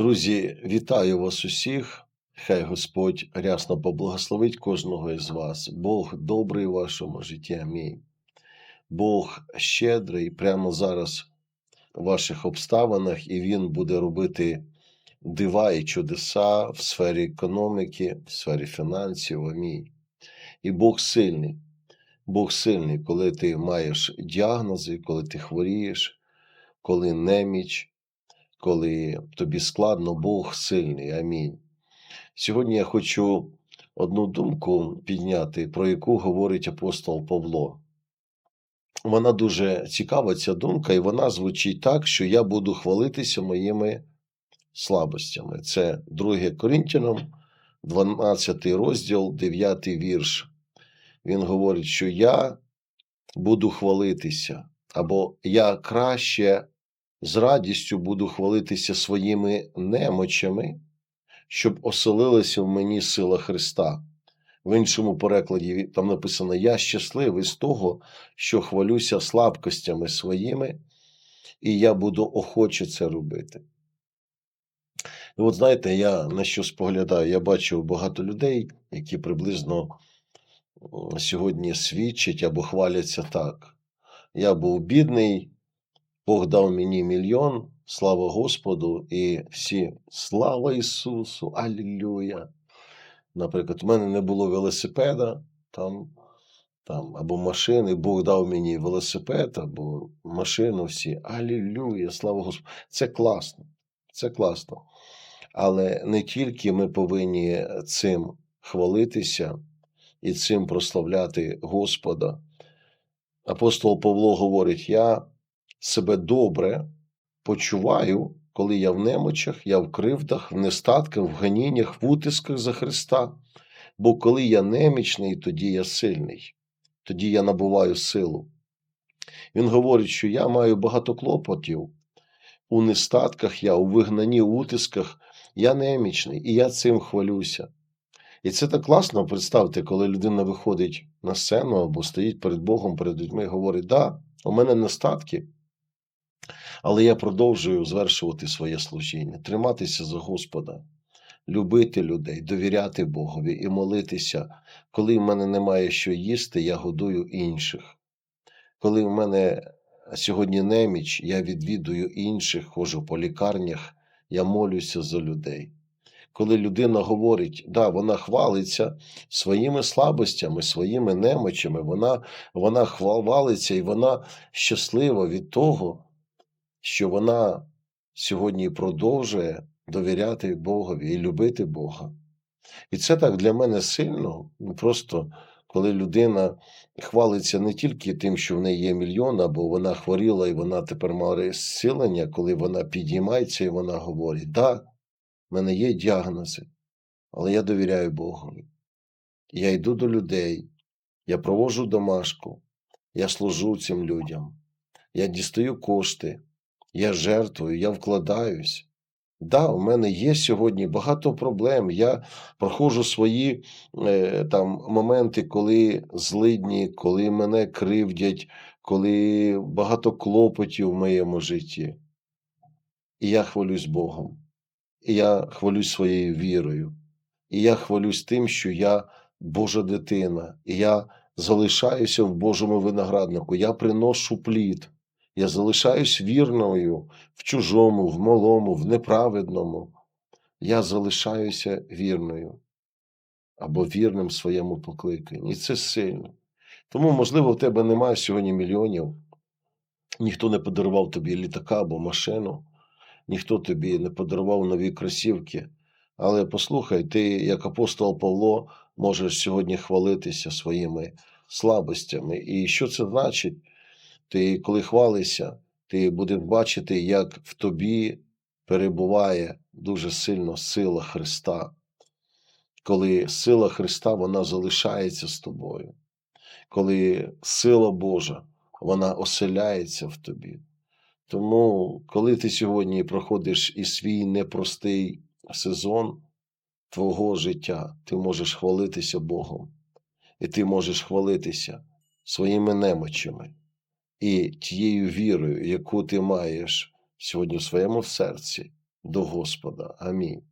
Друзі, вітаю вас усіх. Хай Господь рясно поблагословить кожного із вас. Бог добрий в вашому житті. Амінь. Бог щедрий прямо зараз в ваших обставинах, і Він буде робити дива і чудеса в сфері економіки, в сфері фінансів. Амінь. І Бог сильний. Бог сильний, коли ти маєш діагнози, коли ти хворієш, коли неміч коли тобі складно, Бог сильний. Амінь. Сьогодні я хочу одну думку підняти, про яку говорить апостол Павло. Вона дуже цікава, ця думка, і вона звучить так, що я буду хвалитися моїми слабостями. Це 2 Коринтянам, 12 розділ, 9 вірш. Він говорить, що я буду хвалитися, або я краще з радістю буду хвалитися своїми немочами, щоб оселилася в мені сила Христа. В іншому перекладі там написано: Я щасливий з того, що хвалюся слабкостями своїми, і я буду охоче це робити. І от знаєте, я на що споглядаю, я бачу багато людей, які приблизно сьогодні свідчать або хваляться так. Я був бідний, Бог дав мені мільйон, слава Господу, і всі слава Ісусу, Алілюя. Наприклад, у мене не було велосипеда там, там, або машини, Бог дав мені велосипед або машину всі. Алілюя, слава Господу. Це класно. Це класно. Але не тільки ми повинні цим хвалитися і цим прославляти Господа. Апостол Павло говорить: Я себе добре почуваю, коли я в немочах, я в кривдах, в нестатках, в ганіннях, в утисках за Христа. Бо коли я немічний, тоді я сильний, тоді я набуваю силу. Він говорить, що я маю багато клопотів. У нестатках я, у вигнанні, у утисках, я немічний, і я цим хвалюся. І це так класно, представте, коли людина виходить на сцену або стоїть перед Богом, перед людьми і говорить: Да, у мене нестатки, але я продовжую звершувати своє служіння, триматися за Господа, любити людей, довіряти Богові і молитися. Коли в мене немає що їсти, я годую інших. Коли в мене сьогодні неміч, я відвідую інших, ходжу по лікарнях, я молюся за людей. Коли людина говорить, да, вона хвалиться своїми слабостями, своїми немочами, вона вона хвалиться і вона щаслива від того, що вона сьогодні продовжує довіряти Богові і любити Бога. І це так для мене сильно, ну просто коли людина хвалиться не тільки тим, що в неї є мільйон, або вона хворіла і вона тепер має зцілення, коли вона підіймається і вона говорить: да, в мене є діагнози, але я довіряю Богові. Я йду до людей, я провожу домашку, я служу цим людям, я дістаю кошти, я жертвую, я вкладаюсь. Да, у мене є сьогодні багато проблем. Я проходжу свої е, там моменти, коли злидні, коли мене кривдять, коли багато клопотів в моєму житті. І я хвалюсь Богом. І я хвалюсь своєю вірою. І я хвалюсь тим, що я Божа дитина, і я залишаюся в Божому винограднику, я приношу плід. Я залишаюсь вірною в чужому, в малому, в неправедному. Я залишаюся вірною або вірним своєму покликанні. І це сильно. Тому, можливо, в тебе немає сьогодні мільйонів. Ніхто не подарував тобі літака або машину, ніхто тобі не подарував нові кросівки. Але послухай, ти, як апостол Павло, можеш сьогодні хвалитися своїми слабостями. І що це значить? Ти, коли хвалишся, ти будеш бачити, як в тобі перебуває дуже сильно сила Христа. Коли сила Христа вона залишається з тобою, коли сила Божа вона оселяється в тобі. Тому, коли ти сьогодні проходиш і свій непростий сезон твого життя, ти можеш хвалитися Богом, і ти можеш хвалитися своїми немочами і тією вірою, яку ти маєш сьогодні в своєму серці, до Господа. Амінь.